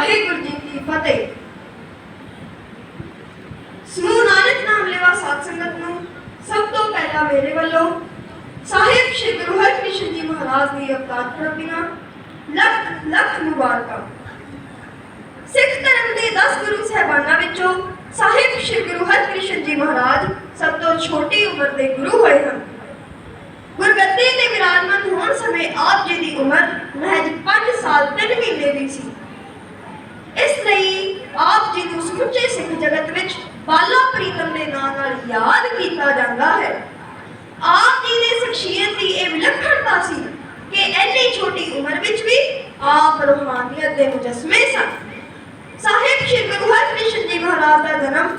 ਵਾਹਿਗੁਰੂ ਜੀ ਕੀ ਫਤਿਹ। ਸਮੂਹ ਨਾਨਕ ਨਾਮ ਲੈਵਾ ਸਾਧ ਸੰਗਤ ਨੂੰ ਸਭ ਤੋਂ ਪਹਿਲਾਂ ਮੇਰੇ ਵੱਲੋਂ ਸਾਹਿਬ ਸ਼੍ਰੀ ਗੁਰੂ ਹਰਕ੍ਰਿਸ਼ਨ ਜੀ ਮਹਾਰਾਜ ਦੀ ਅਵਤਾਰ ਪ੍ਰਤਿਨਾ ਲੱਖ ਲੱਖ ਮੁਬਾਰਕਾਂ। ਸਿੱਖ ਧਰਮ ਦੇ 10 ਗੁਰੂ ਸਹਿਬਾਨਾਂ ਵਿੱਚੋਂ ਸਾਹਿਬ ਸ਼੍ਰੀ ਗੁਰੂ ਹਰਕ੍ਰਿਸ਼ਨ ਜੀ ਮਹਾਰਾਜ ਸਭ ਤੋਂ ਛੋਟੀ ਉਮਰ ਦੇ ਗੁਰੂ ਹੋਏ ਹਨ। ਗੁਰਗੱਦੀ ਤੇ ਵਿਰਾਜਮਾਨ ਹੋਣ ਸਮੇਂ ਆਪ ਜੀ ਦੀ ਉਮਰ ਮਹਿਜ 5 ਸਾਲ 3 ਮਹੀਨੇ ਦੀ ਸੀ। ਇਸ ਲਈ ਆਪ ਜੀ ਨੂੰ ਸਮੁੱਚੇ ਸਿੱਖ ਜਗਤ ਵਿੱਚ ਬਾਲਾ ਪ੍ਰੀਤਮ ਦੇ ਨਾਂ ਨਾਲ ਯਾਦ ਕੀਤਾ ਜਾਂਦਾ ਹੈ। ਆਪ ਜੀ ਦੀ ਸ਼ਖਸੀਅਤ ਦੀ ਇਹ ਵਿਲੱਖਣਤਾ ਸੀ ਕਿ ਇੰਨੀ ਛੋਟੀ ਉਮਰ ਵਿੱਚ ਵੀ ਆਪ ਰੂਹਾਨੀਅਤ ਦੇ ਮੁਜਸਮੇ ਸਨ। ਸਾਹਿਬ ਸ਼੍ਰੀ ਗੁਰੂ ਹਰਕ੍ਰਿਸ਼ਨ ਜੀ ਮਹਾਰਾਜ ਦਾ ਜਨਮ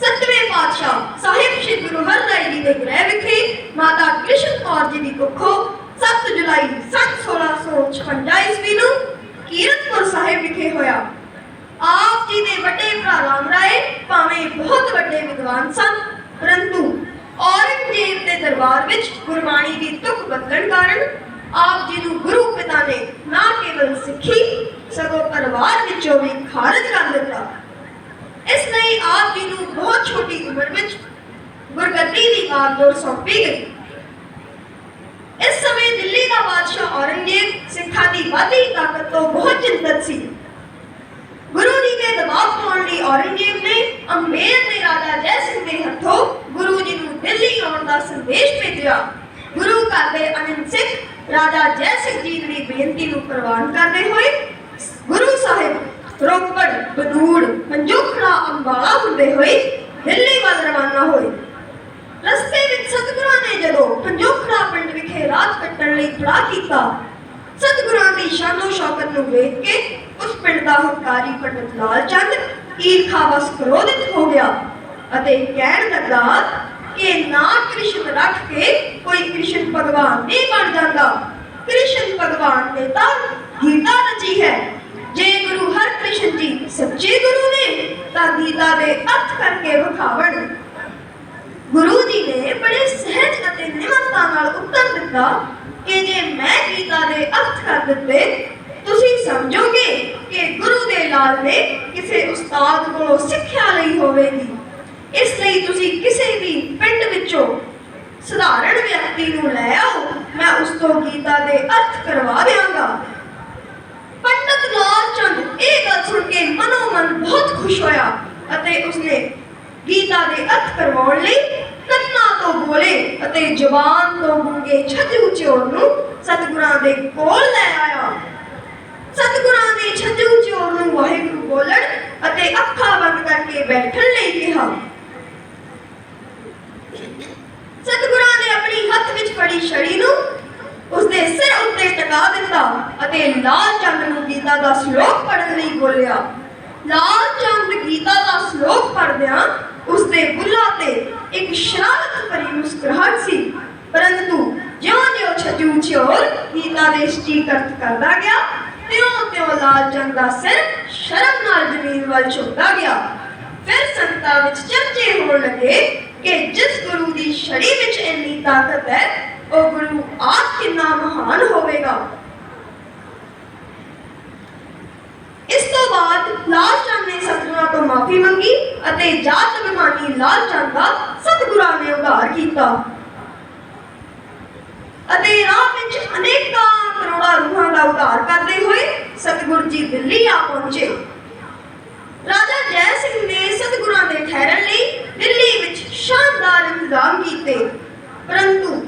ਸੱਤਵੇਂ ਪਾਤਸ਼ਾਹ ਸਾਹਿਬ ਸ਼੍ਰੀ ਗੁਰੂ ਹਰਰਾਏ ਜੀ ਦੇ ਗ੍ਰਹਿ ਵਿਖੇ ਮਾਤਾ ਕ੍ਰਿਸ਼ਨ ਕੌਰ ਜੀ ਦੀ ਕੁੱਖੋਂ 7 ਜੁਲਾਈ ਸੰਨ 1656 ਈਸਵੀ ਨੂੰ ਕੀਰਤਪੁਰ ਸਾਹਿਬ ਵਿਖੇ ਹੋਇਆ। ਆਪ ਜੀ ਦੇ ਵੱਡੇ ਭਰਾ ਰਾਮ ਰਾਏ, ਭਾਵੇਂ ਬਹੁਤ ਵੱਡੇ ਵਿਦਵਾਨ ਸਨ, ਪਰੰਤੂ ਔਰੰਗਜ਼ੇਬ ਦੇ ਦਰਬਾਰ ਵਿੱਚ ਗੁਰਬਾਣੀ ਦੀ ਤੁਕ ਬਦਲਣ ਕਾਰਨ ਆਪ ਜੀ ਨੂੰ ਗੁਰੂ ਪਿਤਾ ਨੇ ਨਾ ਕੇਵਲ ਸਿੱਖੀ, ਸਗੋਂ ਪਰਿਵਾਰ ਵਿੱਚੋਂ ਵੀ ਖਾਰਜ ਕਰ ਦਿੱਤਾ। ਇਸ ਲਈ ਆਪ ਜੀ ਨੂੰ ਬਹੁਤ ਛੋਟੀ ਉਮਰ ਵਿੱਚ ਗੁਰਗੱਦੀ ਦੀ ਬਾਗਡੋਰ ਸੌਂਪੀ ਗਈ। ਇਸ ਸਮੇਂ ਦਿੱਲੀ ਦਾ ਬਾਦਸ਼ਾਹ ਔਰੰਗਜ਼ੇਬ ਦੀ ਵਾਧੀ ਤਾਕਤ ਤੋਂ ਬਹੁਤ ਚਿੰਤਤ ਸੀ। ਗੁਰੂ ਜੀ ਦੇ ਦਬਾਅ ਪਾਉਣ ਲਈ ਔਰੰਗਜ਼ੇਬ ਨੇ ਅੰਬੇਰ ਦੇ ਰਾਜਾ ਜੈ ਸਿੰਘ ਦੇ ਹੱਥੋਂ ਗੁਰੂ ਜੀ ਨੂੰ ਦਿੱਲੀ ਆਉਣ ਦਾ ਸੰਦੇਸ਼ ਭੇਜਿਆ। ਗੁਰੂ ਘਰ ਦੇ ਅਨੰਦ ਸਿੱਖ ਰਾਜਾ ਜੈ ਸਿੰਘ ਜੀ ਦੀ ਬੇਨਤੀ ਨੂੰ ਪ੍ਰਵਾਨ ਕਰਦੇ ਹੋਏ ਗੁਰੂ ਸਾਹਿਬ ਰੋਪੜ, ਬਦੂੜ, ਪੰਜੋਖੜਾ ਅੰਬਾਲਾ ਹੁੰਦੇ ਹੋਏ ਦਿੱਲੀ ਵੱਲ ਰਵਾਨਾ ਹੋਏ। ਰਸਤੇ ਵਿੱਚ ਸਤਿਗੁਰਾਂ ਨੇ ਜਦੋਂ ਪੰਜੋਖੜਾ ਪਿੰਡ ਵਿਖੇ ਰਾਤ ਕੱਟਣ ਲਈ ਖੜਾ ਕੀਤਾ ਦੀ ਸ਼ਾਨੋ ਸ਼ੌਕਤ ਨੂੰ ਵੇਖ ਕੇ ਉਸ ਪਿੰਡ ਦਾ ਹੰਕਾਰੀ ਪੰਡਤ ਲਾਲ ਚੰਦ ਈਰਖਾਵਸ ਕ੍ਰੋਧਿਤ ਹੋ ਗਿਆ ਅਤੇ ਕਹਿਣ ਲੱਗਾ ਕਿ ਨਾ ਕ੍ਰਿਸ਼ਨ ਰੱਖ ਕੇ ਕੋਈ ਕ੍ਰਿਸ਼ਨ ਭਗਵਾਨ ਨਹੀਂ ਬਣ ਜਾਂਦਾ। ਕ੍ਰਿਸ਼ਨ ਭਗਵਾਨ ਨੇ ਤਾਂ ਗੀਤਾ ਰਚੀ ਹੈ। ਜੇ ਗੁਰੂ ਹਰਕ੍ਰਿਸ਼ਨ ਜੀ ਸੱਚੇ ਗੁਰੂ ਨੇ, ਤਾਂ ਗੀਤਾ ਦੇ ਅਰਥ ਕਰਕੇ ਵਿਖਾਵਣ। ਗੁਰੂ ਜੀ ਨੇ ਬੜੇ ਸਹਿਜ ਅਤੇ ਨਿਮਰਤਾ ਨਾਲ ਉੱਤਰ ਦਿੱਤਾ ਕਿ ਜੇ ਮੈਂ ਗੀਤਾ ਦੇ ਅਰਥ ਕਰ ਦਿੱਤੇ, ਤੁਸੀਂ ਸਮਝੋਗੇ ਕਿ ਗੁਰੂ ਦੇ ਲਾਲ ਨੇ ਕਿਸੇ ਉਸਤਾਦ ਕੋਲੋਂ ਸਿੱਖਿਆ ਲਈ ਹੋਵੇਗੀ। ਇਸ ਲਈ ਤੁਸੀਂ ਕਿਸੇ ਵੀ ਪਿੰਡ ਵਿੱਚੋਂ ਸਧਾਰਨ ਵਿਅਕਤੀ ਨੂੰ ਲੈ ਆਓ, ਮੈਂ ਉਸ ਤੋਂ ਗੀਤਾ ਦੇ ਅਰਥ ਕਰਵਾ ਦਿਆਂਗਾ। ਪੰਡਤ ਲਾਲ ਚੰਦ ਇਹ ਗੱਲ ਸੁਣ ਕੇ ਮਨੋਮਨ ਬਹੁਤ ਖੁਸ਼ ਹੋਇਆ ਅਤੇ ਉਸਨੇ ਗੀਤਾ ਦੇ ਅਰਥ ਕਰਵਾਉਣ ਲਈ ਕੰਨਾਂ ਤੋਂ ਬੋਲੇ ਅਤੇ ਜ਼ੁਬਾਨ ਤੋਂ ਗੂੰਗੇ ਛੱਜੂ ਚੋਰ ਨੂੰ ਸਤਿਗੁਰਾਂ ਦੇ ਕੋਲ ਲੈ ਆਇਆ। ਸਤਿਗੁਰਾਂ ਨੇ ਛੱਜੂ ਚੋਰ ਨੂੰ ਵਾਹਿਗੁਰੂ ਬੋਲਣ ਅਤੇ ਅੱਖਾਂ ਬੰਦ ਕਰਕੇ ਬੈਠਣ ਲਈ ਕਿਹਾ। ਸਤਿਗੁਰਾਂ ਨੇ ਆਪਣੀ ਹੱਥ ਵਿੱਚ ਫੜੀ ਛੜੀ ਨੂੰ, ਉਸਦੇ ਸਿਰ ਉੱਤੇ ਟਿਕਾ ਦਿੱਤਾ ਅਤੇ ਲਾਲ ਚੰਦ ਨੂੰ ਗੀਤਾ ਦਾ ਸ਼ਲੋਕ ਪੜ੍ਹਨ ਲਈ ਬੋਲਿਆ। ਲਾਲ ਚੰਦ ਗੀਤਾ ਦਾ ਸ਼ਲੋਕ ਪੜ੍ਹਦਿਆਂ ਉਸਦੇ ਬੁੱਲਾਂ ਤੇ ਇੱਕ ਸ਼ਰਾਰਤ ਭਰੀ ਮੁਸਕਰਾਹਟ ਸੀ ਪਰੰਤੂ ਜਿਉਂ-ਜਿਉਂ ਛਜੂ ਚੋਰ ਗੀਤਾ ਦੇ ਕਰਦਾ ਗਿਆ? ਤਿਉਂ-ਤਿਉਂ ਲਾਲ ਚੰਦ ਦਾ ਸਿਰ ਸ਼ਰਮ ਨਾਲ ਜ਼ਮੀਨ ਵੱਲ ਝੁਕਦਾ ਗਿਆ। ਫਿਰ ਸੰਗਤਾਂ ਵਿੱਚ ਚਰਚੇ ਹੋਣ ਲੱਗੇ ਕਿ ਜਿਸ ਗੁਰੂ ਦੀ ਛੜੀ ਵਿੱਚ ਇੰਨੀ ਤਾਕਤ ਹੈ, ਉਹ ਗੁਰੂ ਆਪ ਕਿੰਨਾ ਮਹਾਨ ਹੋਵੇਗਾ? ਇਸ ਤੋਂ ਬਾਅਦ ਲਾਲ ਚੰਦ ਨੇ ਸਤਿਗੁਰਾਂ ਤੋਂ ਮਾਫੀ ਮੰਗੀ ਅਤੇ ਜਾਤ ਅਭਿਮਾਨੀ ਲਾਲ ਚੰਦ ਦਾ ਸਤਿਗੁਰਾਂ ਨੇ ਉਧਾਰ ਕੀਤਾ। ਅਤੇ ਰਾਹ ਵਿੱਚ ਅਨੇਕਾਂ ਕਰੋੜਾਂ ਰੂਹਾਂ ਦਾ ਉਧਾਰ ਕਰਦੇ ਹੋਏ ਸਤਿਗੁਰ ਜੀ ਦਿੱਲੀ ਆ ਪਹੁੰਚੇ। ਰਾਜਾ ਜੈ ਸਿੰਘ ਨੇ ਸਤਿਗੁਰਾਂ ਦੇ ਠਹਿਰਨ ਲਈ ਦਿੱਲੀ ਵਿੱਚ ਸ਼ਾਨਦਾਰ ਇੰਤਜ਼ਾਮ ਕੀਤੇ। ਪਰੰਤੂ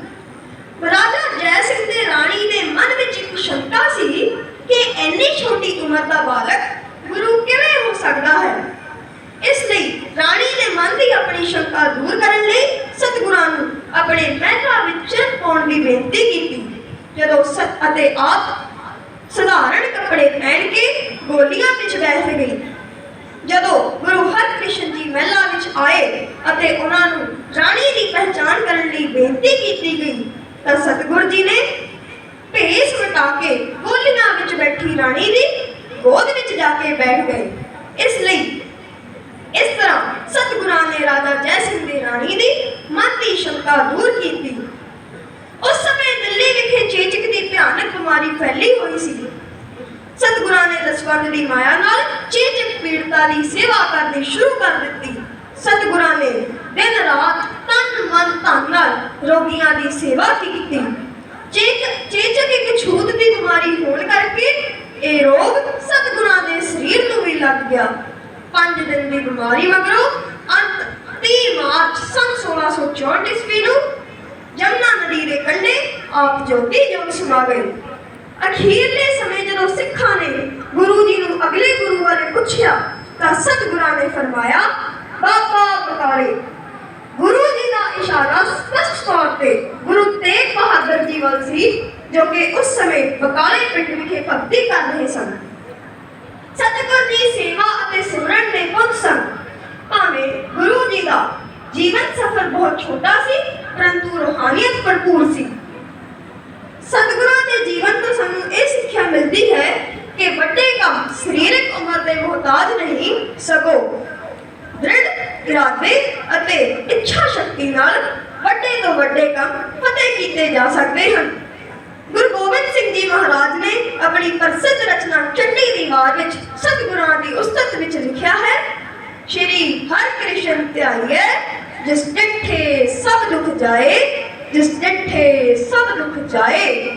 ਰਾਜਾ ਜੈ ਸਿੰਘ ਦੇ ਰਾਣੀ ਦੇ ਮਨ ਵਿੱਚ ਇੱਕ ਸ਼ੰਕਾ ਸੀ ਕਿ ਇੰਨੀ ਛੋਟੀ ਉਮਰ ਦਾ ਬਾਲਕ ਗੁਰੂ ਕਿਵੇਂ ਹੋ ਸਕਦਾ ਹੈ? ਇਸ ਲਈ ਰਾਣੀ ਨੇ ਮਨ ਦੀ ਆਪਣੀ ਸ਼ੰਕਾ ਦੂਰ ਕਰਨ ਲਈ ਸਤਿਗੁਰਾਂ ਨੂੰ ਆਪਣੇ ਮਹਿਲਾ ਵਿੱਚ ਚਿਰ ਪਾਉਣ ਦੀ ਬੇਨਤੀ ਕੀਤੀ। ਜਦੋਂ ਸਤ ਅਤੇ ਆਪ ਸਧਾਰਨ ਕੱਪੜੇ ਪਹਿਨ ਕੇ ਗੋਲੀਆਂ ਵਿੱਚ ਬੈਠ ਗਈ ਜਦੋਂ ਗੁਰੂ ਹਰਕ੍ਰਿਸ਼ਨ ਜੀ ਮਹਿਲਾ ਵਿੱਚ ਆਏ ਅਤੇ ਉਹਨਾਂ ਨੂੰ ਰਾਣੀ ਦੀ ਪਹਿਚਾਣ ਕਰਨ ਲਈ ਬੇਨਤੀ ਕੀਤੀ ਗਈ, ਤਾਂ ਸਤਿਗੁਰ ਜੀ ਨੇ ਭੇਸ ਮਿਟਾ ਕੇ ਗੋਲੀਆਂ ਵਿੱਚ ਬੈਠੀ ਰਾਣੀ ਦੀ ਗੋਦ ਵਿੱਚ ਜਾ ਕੇ ਬੈਠ ਗਏ। ਇਸ ਲਈ ਇਸ ਤਰ੍ਹਾਂ ਸਤਿਗੁਰਾਂ ਨੇ ਰਾਜਾ ਜੈ ਸਿੰਘ ਦੀ ਰਾਣੀ ਦੀ ਮਨ ਦੀ ਸ਼ੰਕਾ ਦੂਰ ਉਸ ਹੋਈ ਸੀ। ਸਤਿਗੁਰਾਂ ਨੇ ਦਸਵੰਧ ਦੀ ਮਾਇਆ ਨਾਲ ਚੇਚਕ ਪੀੜਤਾ ਦੀ ਸੇਵਾ ਕਰਨੀ ਸ਼ੁਰੂ ਕਰ ਦਿੱਤੀ। ਸਤਿਗੁਰਾਂ ਨੇ ਦਿਨ ਰਾਤ ਤਨ ਮਨ ਧਨ ਨਾਲ ਰੋਗੀਆਂ ਦੀ ਸੇਵਾ ਕੀਤੀ। ਚੇਚਕ ਚੇਚਕ ਇੱਕ ਛੂਤ ਦੀ ਬਿਮਾਰੀ ਹੋਣ ਕਰਕੇ ਇਹ ਰੋਗ ਸਤਿਗੁਰਾਂ ਦੇ ਸਰੀਰ ਨੂੰ ਵੀ ਲੱਗ ਗਿਆ। ਪੰਜ ਦਿਨ ਦੀ ਬਿਮਾਰੀ ਮਗਰੋਂ ਅੰਤ 30 ਮਾਰਚ ਸੰਨ 1664 ਈਸਵੀ ਨੂੰ ਜਮਨਾ ਨਦੀ ਦੇ ਕੰਢੇ ਆਪ ਜੋਤੀ ਜੋਤ ਸਮਾ ਗਏ ਅਖੀਰਲੇ ਸਮੇਂ ਜਦੋਂ ਸਿੱਖਾਂ ਨੇ ਗੁਰੂ ਜੀ ਨੂੰ ਅਗਲੇ ਗੁਰੂ ਬਾਰੇ ਪੁੱਛਿਆ, ਤਾਂ ਸਤਿਗੁਰਾਂ ਨੇ ਫਰਮਾਇਆ, ਬਾਬਾ ਬਕਾਲੇ ਗੁਰੂ ਜੀ ਦਾ ਇਸ਼ਾਰਾ ਸਪਸ਼ਟ ਤੌਰ ਤੇ ਗੁਰੂ ਤੇਗ ਬਹਾਦਰ ਜੀ ਵੱਲ ਸੀ, ਜੋ ਕਿ ਉਸ ਸਮੇਂ ਬਕਾਲੇ ਪਿੰਡ ਵਿਖੇ ਭਗਤੀ ਕਰ ਰਹੇ ਸਨ। ਸਤਿਗੁਰ ਦੀ ਸੇਵਾ ਅਤੇ ਸਿਮਰਨ ਦੇ ਪੁੱਤ ਸਨ। ਭਾਵੇਂ ਗੁਰੂ ਜੀ ਦਾ ਜੀਵਨ ਸਫਰ ਬਹੁਤ ਛੋਟਾ ਸੀ, ਪਰੰਤੂ ਰੂਹਾਨੀਅਤ ਭਰਪੂਰ ਸੀ। ਸਤਿਗੁਰੂ ਸਾਨੂੰ ਇਹ ਸਿੱਖਿਆ ਮਿਲਦੀ ਹੈ ਕਿ ਵੱਡੇ ਕੰਮ ਸਰੀਰਕ ਉਮਰ ਦੇ ਮੁਹਤਾਜ ਨਹੀਂ, ਸਗੋਂ ਦ੍ਰਿੜ, ਇਰਾਦੇ ਅਤੇ ਇੱਛਾ ਸ਼ਕਤੀ ਨਾਲ ਵੱਡੇ ਤੋਂ ਵੱਡੇ ਕੰਮ ਫਤਿਹ ਕੀਤੇ ਜਾ ਸਕਦੇ ਹਨ। ਗੁਰੂ ਗੋਬਿੰਦ ਸਿੰਘ ਜੀ ਮਹਾਰਾਜ ਨੇ ਆਪਣੀ ਪ੍ਰਸਿੱਧ ਰਚਨਾ ਚੰਡੀ ਦੀ ਵਾਰ ਵਿੱਚ ਸਤਿਗੁਰਾਂ ਦੀ ਉਸਤਤ ਵਿੱਚ ਲਿਖਿਆ ਹੈ, ਸ਼੍ਰੀ ਹਰਿ ਕ੍ਰਿਸ਼ਨ ਧਿਆਈਏ ਜਿਸ ਡਿਠੇ ਸਭ ਦੁੱਖ ਜਾਏ, ਜਿਸ ਡਿਠੇ ਸਭ ਦੁੱਖ ਜਾਏ।